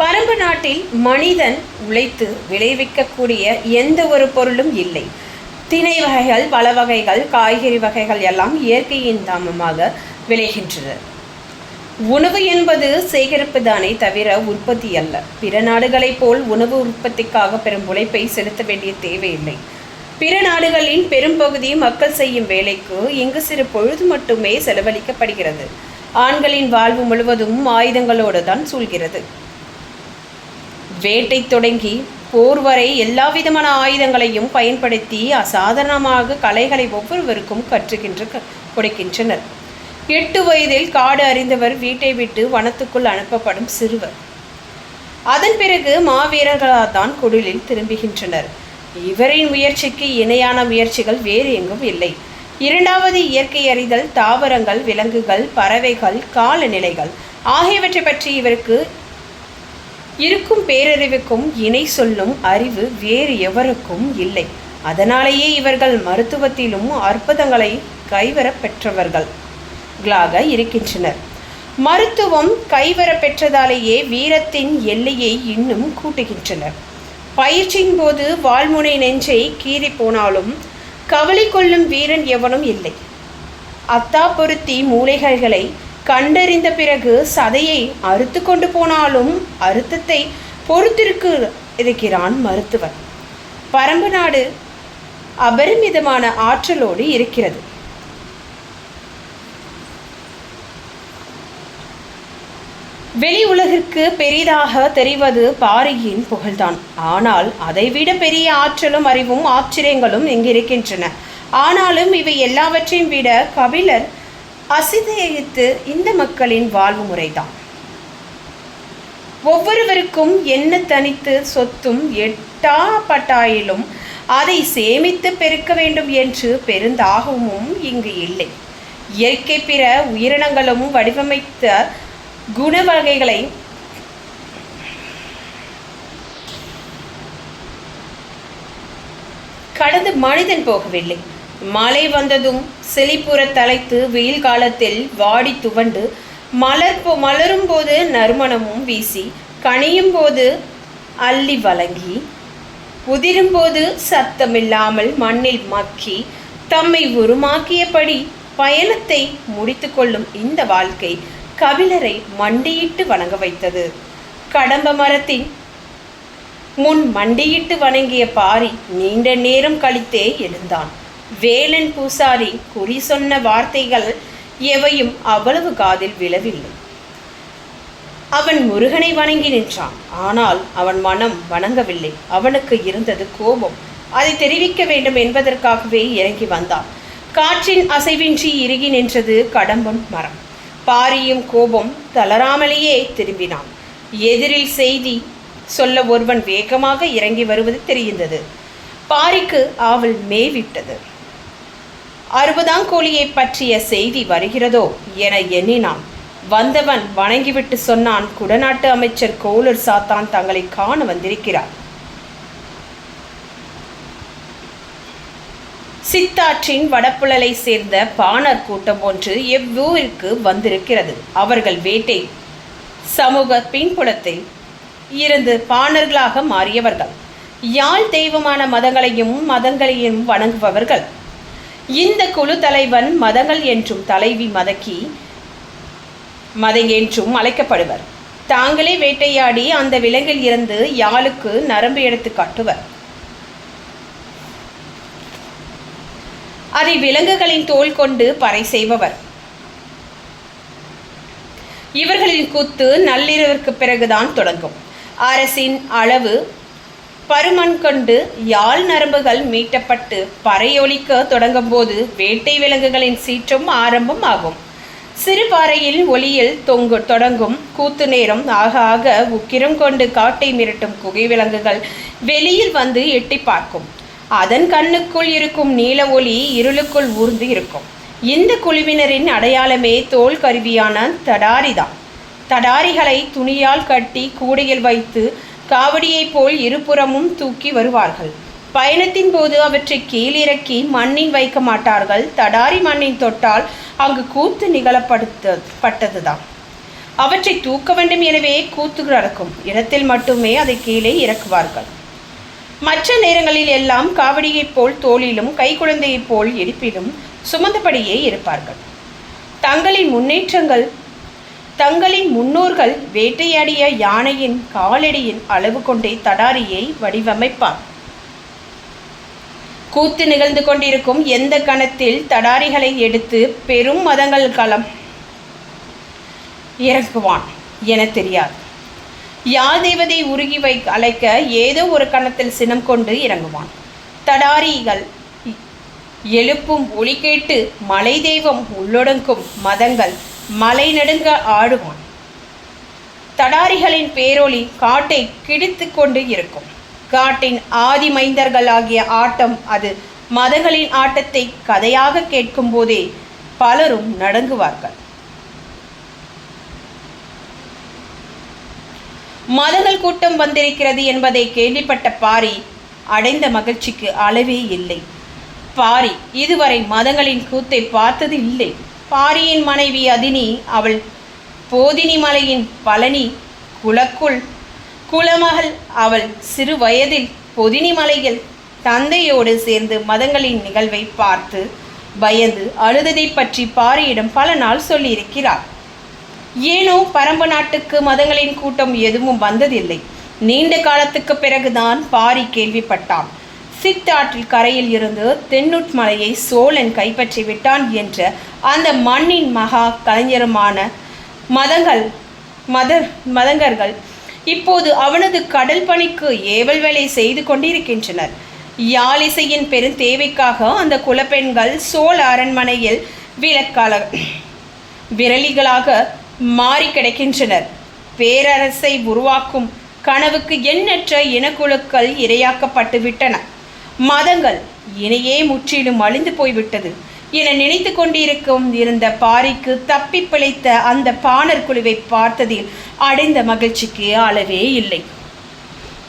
பரம்பு நாட்டில் மனிதன் உழைத்து விளைவிக்கக்கூடிய எந்த ஒரு பொருளும் இல்லை. திணை வகைகள் பல வகைகள் காய்கறி வகைகள் எல்லாம் இயற்கையின் தாமமாக விளைகின்றது உணவு என்பது சேகரிப்பு தானே தவிர உற்பத்தி அல்ல. பிற நாடுகளைப் போல் உணவு உற்பத்திக்காக பெரும் உழைப்பை செலுத்த வேண்டிய தேவையில்லை. பிற நாடுகளின் பெரும்பகுதி மக்கள் செய்யும் வேலைக்கு இங்கு சிறு பொழுது மட்டுமே செலவழிக்கப்படுகிறது. ஆண்களின் வாழ்வு முழுவதும் ஆயுதங்களோடு தான் சூழ்கிறது. வேட்டை தொடங்கி போர் வரை எல்லா விதமான ஆயுதங்களையும் பயன்படுத்தி அசாதாரணமாக கலைகளை ஒவ்வொருவருக்கும் கற்றுகின்ற கொடுக்கின்றனர். எட்டு வயதில் காடு அறிந்தவர் வீட்டை விட்டு வனத்துக்குள் அனுப்பப்படும் சிறுவர். அதன் பிறகு மாவீரர்களால் தான் குடிலில் திரும்புகின்றனர். இவரின் முயற்சிக்கு இணையான முயற்சிகள் வேறு எங்கும் இல்லை. இரண்டாவது இயற்கை அறிதல் தாவரங்கள் விலங்குகள் பறவைகள் காலநிலைகள் ஆகியவற்றை பற்றி இவருக்கு இருக்கும் பேரறிவுக்கும் இணை சொல்லும் அறிவு வேறு எவருக்கும் இல்லை. அதனாலேயே இவர்கள் மருத்துவத்திலும் அற்புதங்களை கைவரப் பெற்றவர்களாக இருக்கின்றனர். மருத்துவம் கைவரப் பெற்றதாலேயே வீரத்தின் எல்லையை இன்னும் கூட்டுகின்றனர். பயிற்சியின் போது வாழ்முனை நெஞ்சை கீறி போனாலும் கவலை கொள்ளும் வீரன் எவனும் இல்லை. அத்தா பொருத்தி மூளைகள்களை கண்டறிந்த பிறகு சதையை அறுத்து கொண்டு போனாலும் அறுத்தத்தை பொறுத்திருக்கு இருக்கிறான் மருத்துவர். பரம்பு நாடு அபரிமிதமான ஆற்றலோடு இருக்கிறது. வெளி உலகிற்கு பெரிதாக தெரிவது பாரியின் புகழ்தான். ஆனால் அதைவிட பெரிய ஆற்றலும் அறிவும் ஆச்சரியங்களும் இங்கிருக்கின்றன ஆனாலும் இவை எல்லாவற்றையும் விட கபிலர் அசிதயித்து இந்த மக்களின் வாழ்வு முறைதான். ஒவ்வொருவருக்கும் என்ன தனித்து சொத்தும் எட்டா பட்டாயிலும் அதை சேமித்து பெருக்க வேண்டும் என்று பெருந்தாகவும் இங்கு இல்லை. இயற்கை பிற உயிரினங்களும் வடிவமைத்த குண வகைகளை கடந்து மனிதன் போகவில்லை. மழை வந்ததும் செழிப்புற தலைத்து வெயில் காலத்தில் வாடி துவண்டு மலர் போ மலரும் போது நறுமணமும் வீசி கனியும் போது அள்ளி வழங்கி உதிரும் போது சத்தமில்லாமல் மண்ணில் மக்கி தம்மை உருமாக்கியபடி பயணத்தை முடித்து கொள்ளும் இந்த வாழ்க்கை கபிலரை மண்டியிட்டு வணங்க வைத்தது. கடம்ப மரத்தின் முன் மண்டியிட்டு வணங்கிய பாரி நீண்ட நேரம் கழித்தே எழுந்தான். வேலன் பூசாரி குறி சொன்ன வார்த்தைகள் எவையும் அவ்வளவு காதில் விழவில்லை. அவன் முருகனை வணங்கி நின்றான். ஆனால் அவன் மனம் வணங்கவில்லை. அவனுக்கு இருந்தது கோபம். அதை தெரிவிக்க வேண்டும் என்பதற்காகவே இறங்கி வந்தான். காற்றின் அசைவின்றி இறுகி நின்றது கடம்பன் மரம். பாரியும் கோபம் தளராமலேயே திரும்பினான். எதிரில் செய்தி சொல்ல ஒருவன் வேகமாக இறங்கி வருவது தெரிந்தது. பாரிக்கு ஆவல் மேவிட்டது. அறுபதாங்கோழியை பற்றிய செய்தி வருகிறதோ என எண்ணினான். வந்தவன் வணங்கிவிட்டு சொன்னான் குடநாட்டு அமைச்சர் கோலர் சாத்தான் தங்களை காண வந்திருக்கிறார். சித்தாற்றின் வடப்புழலை சேர்ந்த பாணர் கூட்டம் ஒன்று எவ்வூருக்கு வந்திருக்கிறது. அவர்கள் வேட்டை சமூக பின்புலத்தில் இருந்து பாணர்களாக மாறியவர்கள். யாழ் தெய்வமான மதங்களையும் மதங்களையும் வணங்குபவர்கள். இந்த குழு தலைவன் மதங்கள் என்றும் தலைவி மதக்கி மதை என்றும் அழைக்கப்படுவர். தாங்களே வேட்டையாடி அந்த விலங்கில் இருந்து யாழுக்கு நரம்பு எடுத்து காட்டுவர். அதை விலங்குகளின் தோல் கொண்டு பறை செய்பவர். இவர்களின் கூத்து நள்ளிரவிற்கு பிறகுதான் தொடங்கும். அரசின் அளவு பருமன் கொண்டு யாழ் நரம்புகள் மீட்டப்பட்டு பறையொலிக்க தொடங்கும் போது வேட்டை விலங்குகளின் சீற்றம் ஆரம்பம் ஆகும். சிறுபாறையில் ஒளியில் தொங்கு தொடங்கும் கூத்து நேரம் ஆக ஆக உக்கிரம் கொண்டு காட்டை மிரட்டும் குகை விலங்குகள் வெளியில் வந்து எட்டி பார்க்கும். அதன் கண்ணுக்குள் இருக்கும் நீல ஒளி இருளுக்குள் ஊர்ந்து இருக்கும். இந்த குழுவினரின் அடையாளமே தோல் கருவியான தடாரிதான். தடாரிகளை துணியால் கட்டி கூடையில் வைத்து காவடியைப் போல் இருபுறமும் தூக்கி வருவார்கள். பயணத்தின் போது அவற்றை கீழிறக்கி மண்ணில் வைக்க மாட்டார்கள். தடாரி மண்ணின் தொட்டால் அங்கு கூத்து நிகழப்படுத்த பட்டதுதான். அவற்றை தூக்க வேண்டும் எனவே கூத்து நடக்கும் இடத்தில் மட்டுமே அதை கீழே இறக்குவார்கள். மற்ற நேரங்களில் எல்லாம் காவடியைப் போல் தோளிலும் கைக்குழந்தையைப் போல் இடுப்பிலும் சுமந்தபடியே இருப்பார்கள். தங்களின் முன்னேற்றங்கள் தங்களின் முன்னோர்கள் வேட்டையாடிய யானையின் காலடியின் அளவு கொண்டே தடாரியை வடிவமைப்பார். கூத்து நிகழ்ந்து கொண்டிருக்கும் எந்த கணத்தில் தடாரிகளை எடுத்து பெரும் மதங்கள் களம் இறக்குவான் என தெரியாது. யாதேவதை உருகி வை அழைக்க ஏதோ ஒரு கணத்தில் சினம் கொண்டு இறங்குவான். தடாரிகள் எழுப்பும் ஒளி கேட்டு மலை தெய்வம் உள்ளொடங்கும் மதங்கள் மலை நடுங்க ஆடுவான். தடாரிகளின் பேரொளி காட்டை கிடித்து கொண்டு இருக்கும். காட்டின் ஆதி மைந்தர்களாகிய ஆட்டம் அது மதங்களின் ஆட்டத்தை கதையாக கேட்கும் போதே பலரும் நடங்குவார்கள். மதங்கள் கூட்டம் வந்திருக்கிறது என்பதை கேள்விப்பட்ட பாரி அடைந்த மகிழ்ச்சிக்கு அளவே இல்லை. பாரி இதுவரை மதங்களின் கூத்தை பார்த்தது இல்லை. பாரியின் மனைவி அதினி அவள் போதினி மலையின் பழனி குலக்குள். குலமகள் அவள் சிறு வயதில் பொதினி மலையில் தந்தையோடு சேர்ந்து மதங்களின் நிகழ்வை பார்த்து பயந்து அழுததை பற்றி பாரியிடம் பல நாள் சொல்லியிருக்கிறார். ஏனோ பரம்பு நாட்டுக்கு மதங்களின் கூட்டம் எதுவும் வந்ததில்லை. நீண்ட காலத்துக்கு பிறகுதான் பாரி கேள்விப்பட்டான். சித்தாற்றில் கரையில் இருந்து தென்னுட் மலையை சோழன் கைப்பற்றி விட்டான் என்ற அந்த மண்ணின் மகா கலைஞருமான மதங்கள் மத மதங்கர்கள் இப்போது அவனது கடல் பணிக்கு ஏவல் வேலை செய்து கொண்டிருக்கின்றனர். யாழிசையின் பெரும் தேவைக்காக அந்த குலப்பெண்கள் சோழ அரண்மனையில் விலக்கால விரலிகளாக மாறி கிடக்கின்றனர். பேரரசை உருவாக்கும் கனவுக்கு எண்ணற்ற இனக்குழுக்கள் இரையாக்கப்பட்டு விட்டன. மதங்கள் இனியே முற்றிலும் அழிந்து போய்விட்டது. என நினைத்து கொண்டிருக்கும் இருந்த பாரிக்கு தப்பி பிழைத்த அந்த பாணர் குழுவை பார்த்ததில் அடைந்த மகிழ்ச்சிக்கு அளவே இல்லை.